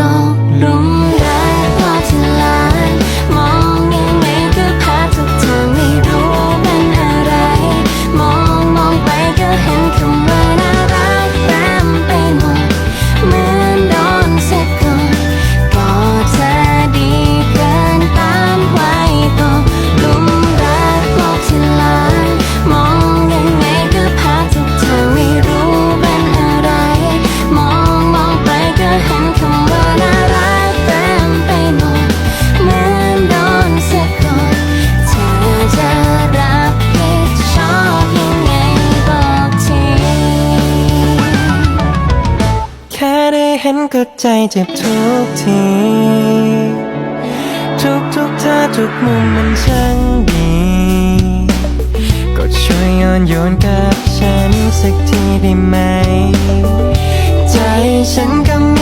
ตกหลุมรักพอที่ลายมองยังไงก็พาทุกทางไม่รู้เป็นอะไร มองมองไปก็เห็นคำว่า เห็นก็ใจเจ็บทุกที ทุกทุกท่าทุกมุมมันช่างดี ก็ช่วยย้อนโยนกับฉันสักทีได้ไหม ใจฉันก็มี